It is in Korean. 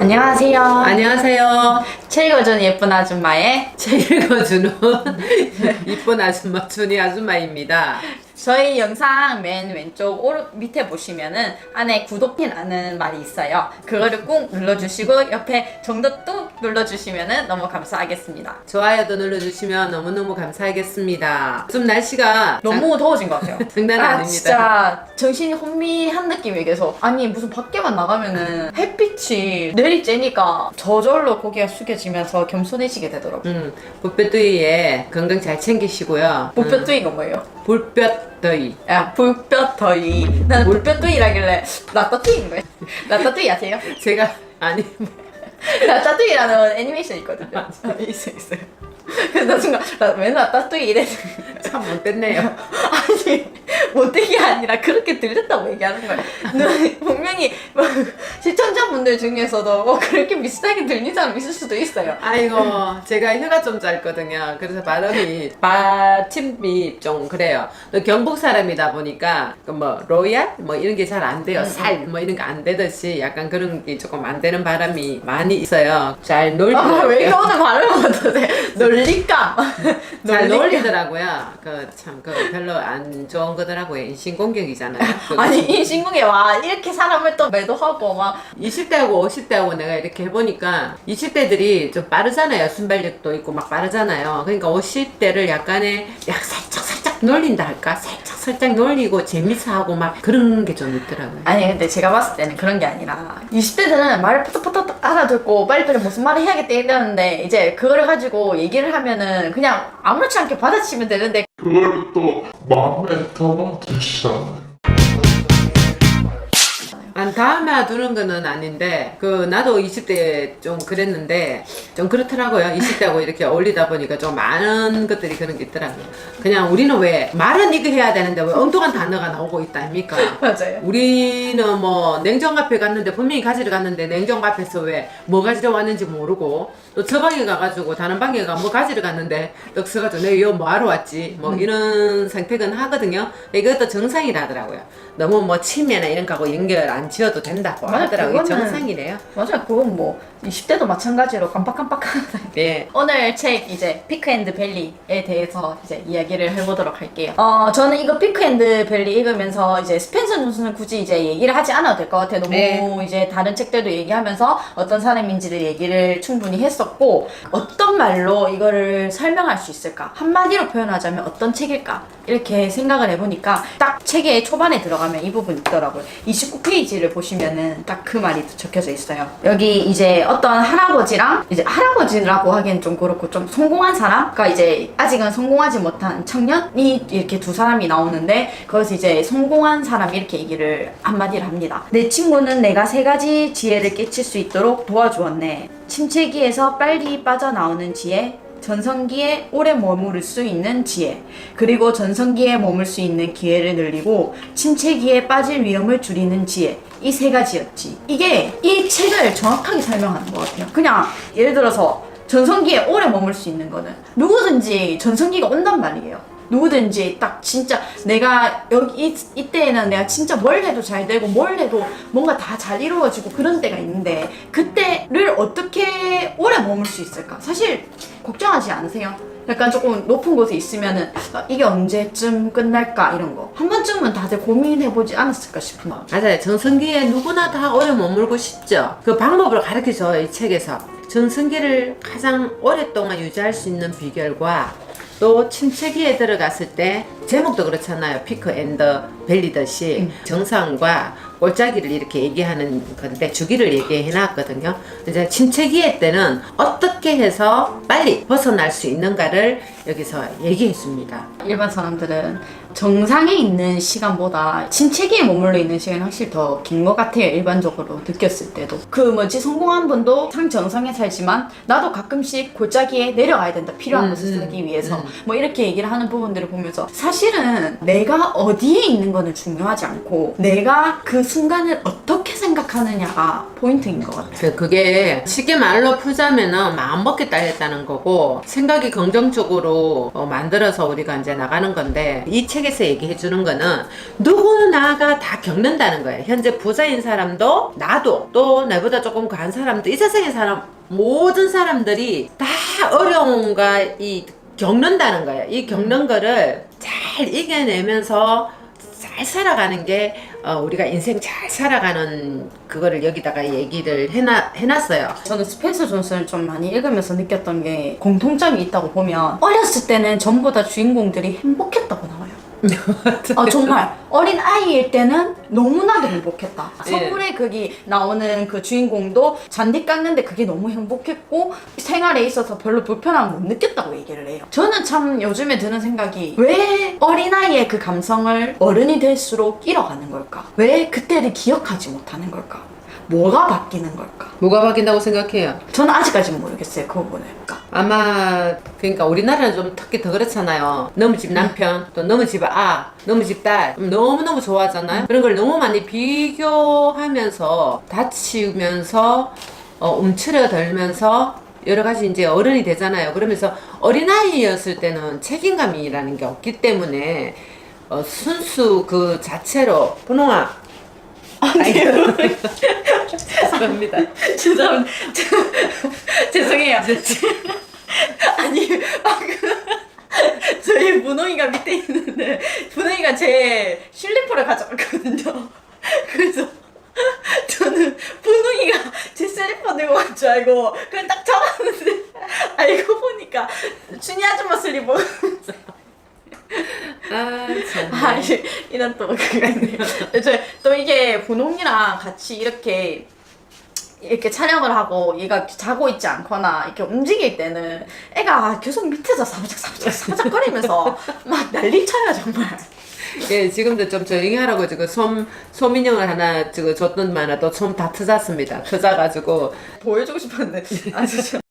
안녕하세요. 안녕하세요. 책 읽어준 예쁜 아줌마의 책 읽어주는 이쁜 아줌마 준이 아줌마입니다. 저희 영상 맨 왼쪽 오른 밑에 보시면은 안에 구독이라는 말이 있어요. 그거를 꾹 눌러주시고 옆에 정도 뚝 눌러주시면은 너무 감사하겠습니다. 좋아요도 눌러주시면 너무너무 감사하겠습니다. 좀 날씨가 너무 더워진 것 같아요. 장난 아, 아닙니다. 진짜 정신이 혼미한 느낌이 계속. 아니 무슨 밖에만 나가면은 햇빛이 내리 쬐니까 저절로 고개가 숙여지면서 겸손해지게 되더라고요. 음, 불볕더위에 건강 잘 챙기시고요. 불볕더위가 뭐예요? 음, 불볕더위. 야 불볕더위. 나는 불볕더위라길래 라따뚜이인 거예요. 라따뚜이 아세요? 제가 아니 라따뚜이라는 애니메이션 있거든요. 있어요 있어요. 그래서 나 순간 나 맨날 라따뚜이 이랬는데 참 못됐네요. 아니 못되게 아니라 그렇게 들렸다고 얘기하는 거예요. 너 분명히 뭐 시청자분들 중에서도 뭐 그렇게 비슷하게 들리는 사람 있을 수도 있어요. 아이고 제가 혀가 좀 짧거든요. 그래서 발음이 받침이 좀 그래요. 또 경북 사람이다 보니까 그뭐 로얄 뭐 이런 게 잘 안 돼요. 살 뭐 이런 거 안 되듯이 약간 그런 게 조금 안 되는 바람이 많이 있어요. 잘 놀. 아, 왜 이렇게 오늘 발음을 못하세요? 놀리까? 잘? 놀리더라고요. 그 참 그 별로 안 좋은 거더라 고요. 인신공격이잖아요. 그 아니 인신공에 와 이렇게 사람을 또 매도하고 막 20대하고 50대하고 내가 이렇게 해보니까 20대들이 좀 빠르잖아요. 순발력도 있고 막 빠르잖아요. 그러니까 50대를 약간의 약 살짝 살짝 놀린다 할까? 살짝 살짝 놀리고 재밌어 하고 막 그런 게 좀 있더라고요. 아니 근데 제가 봤을 때는 그런 게 아니라 20대들은 말을 퍼떡퍼떡 알아듣고 빨리빨리 무슨 말을 해야겠다 이러는데 이제 그거를 가지고 얘기를 하면은 그냥 아무렇지 않게 받아치면 되는데 그거를 또 마음에 담아두시잖아요. 안 다음에 두는 거는 아닌데 그 나도 20대 좀 그랬는데 좀 그렇더라고요. 20대하고 이렇게 어울리다 보니까 좀 많은 것들이 그런 게 있더라고요. 그냥 우리는 왜 말은 이거 해야 되는데 왜 엉뚱한 단어가 나오고 있다 아닙니까? 맞아요. 우리는 뭐 냉정 카페 갔는데 분명히 가지러 갔는데 냉정 카페에서 왜 뭐 가지러 왔는지 모르고 또 저 방에 가가지고 다른 방에 가 뭐 가지러 갔는데 떡서가지고 내가 이거 뭐 하러 왔지? 뭐 이런 선택은 하거든요. 이것도 정상이라 하더라고요. 너무 뭐 치매나 이런 거하고 연결 안 지어도 된다고 맞아, 하더라고요 그거는- 정상이래요 맞아 그건 뭐 20대도 마찬가지로 깜빡깜빡하다 네 오늘 책 이제 피크앤드 벨리에 대해서 이제 이야기를 해보도록 할게요. 어 저는 이거 피크앤드 벨리 읽으면서 이제 스펜서 존슨을 굳이 이제 얘기를 하지 않아도 될 것 같아요. 너무 네. 이제 다른 책들도 얘기하면서 어떤 사람인지를 얘기를 충분히 했었고 어떤 말로 이거를 설명할 수 있을까? 한마디로 표현하자면 어떤 책일까? 이렇게 생각을 해보니까 딱 책의 초반에 들어가면 이 부분 있더라고요. 29 페이지를 보시면은 딱 그 말이 적혀져 있어요. 여기 이제 어떤 할아버지랑 이제 할아버지라고 하기엔 좀 그렇고 좀 성공한 사람? 그러니까 이제 아직은 성공하지 못한 청년이 이렇게 두 사람이 나오는데 거기서 이제 성공한 사람 이렇게 얘기를 한마디를 합니다. 내 친구는 내가 세 가지 지혜를 깨칠 수 있도록 도와주었네. 침체기에서 빨리 빠져나오는 지혜, 전성기에 오래 머무를 수 있는 지혜, 그리고 전성기에 머물 수 있는 기회를 늘리고 침체기에 빠질 위험을 줄이는 지혜. 이 세 가지였지. 이게 이 책을 정확하게 설명하는 것 같아요. 그냥 예를 들어서 전성기에 오래 머물 수 있는 거는 누구든지 전성기가 온단 말이에요. 누구든지 딱 진짜 내가 여기 이, 이때에는 내가 진짜 뭘 해도 잘 되고 뭘 해도 뭔가 다 잘 이루어지고 그런 때가 있는데 그때 를 어떻게 오래 머물 수 있을까? 사실 걱정하지 않으세요? 약간 조금 높은 곳에 있으면은 아, 이게 언제쯤 끝날까 이런 거 한 번쯤은 다들 고민해보지 않았을까 싶은 거. 맞아요. 정성기에 누구나 다 오래 머물고 싶죠. 그 방법을 가르쳐 줘요, 이 책에서. 정성기를 가장 오랫동안 유지할 수 있는 비결과 또 침체기에 들어갔을 때 제목도 그렇잖아요. 피크 앤더 벨리듯이 정상과 골짜기를 이렇게 얘기하는 건데 주기를 얘기해 놨거든요. 이제 침체기에 때는 어떻게 해서 빨리 벗어날 수 있는가를 여기서 얘기해 줍니다. 일반 사람들은 정상에 있는 시간보다 침체기에 머물러 있는 시간이 확실히 더 긴 것 같아요. 일반적으로 느꼈을 때도. 그 뭐지 성공한 분도 상정상에 살지만 나도 가끔씩 골짜기에 내려가야 된다. 필요한 음, 것을 음, 살기 위해서. 음. 뭐 이렇게 얘기를 하는 부분들을 보면서 사실은 내가 어디에 있는 거는 중요하지 않고 내가 그 순간을 어떻게 생각하느냐가 포인트인 것 같아요. 그- 그게 쉽게 말로 풀자면은 마음 먹겠다 했다는 거고 생각이 긍정적으로 어, 만들어서 우리가 이제 나가는 건데 이 책에서 얘기해 주는 거는 누구나가 다 겪는다는 거예요. 현재 부자인 사람도 나도 또 나보다 조금 과한 사람도 이 세상의 사람 모든 사람들이 다 어려움과 이 겪는다는 거예요. 이 겪는 거를 잘 이겨내면서 잘 살아가는 게 어, 우리가 인생 잘 살아가는 그거를 여기다가 얘기를 해놔, 해놨어요. 저는 스펜서 존슨을 좀 많이 읽으면서 느꼈던 게 공통점이 있다고 보면 어렸을 때는 전부 다 주인공들이 행복했다고 나와요. 아 정말 어린 아이일 때는 너무나도 행복했다. 예. 서울에 거기 나오는 그 주인공도 잔디 깎는데 그게 너무 행복했고 생활에 있어서 별로 불편함 못 느꼈다고 얘기를 해요. 저는 참 요즘에 드는 생각이 왜 어린 아이의 그 감성을 어른이 될수록 잃어가는 걸까? 왜 그때를 기억하지 못하는 걸까? 뭐가 바뀌는 걸까? 뭐가 바뀐다고 생각해요? 저는 아직까지는 모르겠어요 그 부분을. 그러니까 아마 그러니까 우리나라는 좀 특히 더 그렇잖아요. 너무 집 남편, 또 너무 집 아, 너무 집 딸, 너무 너무 좋아하잖아요. 그런 걸 너무 많이 비교하면서 다치면서 어, 움츠러들면서 여러 가지 이제 어른이 되잖아요. 그러면서 어린아이였을 때는 책임감이라는 게 없기 때문에 어, 순수 그 자체로 분홍아 죄송합니다. 죄송 죄송해요. 아니 방금 저희 문홍이가 밑에 있는데 문홍이가 제 슬리퍼를 가져갔거든요. 그래서 저는 문홍이가 제 슬리퍼 들고 간 줄 알고 그냥 딱 잡았는데 알고 보니까 준이 아줌마 슬리퍼. 아, 참. 아 이- 이런 또 그거 있네요. 저또 이게 분홍이랑 같이 이렇게 이렇게 촬영을 하고 얘가 자고 있지 않거나 이렇게 움직일 때는 애가 계속 밑에서 사부작 사부작 사부작거리면서 막 난리쳐요 정말. 예, 지금도 좀 조용히 하라고 지금 솜, 솜인형을 하나 지금 줬던만 또솜다 터졌습니다. 터져가지고. 보여주고 싶었는데 아 진짜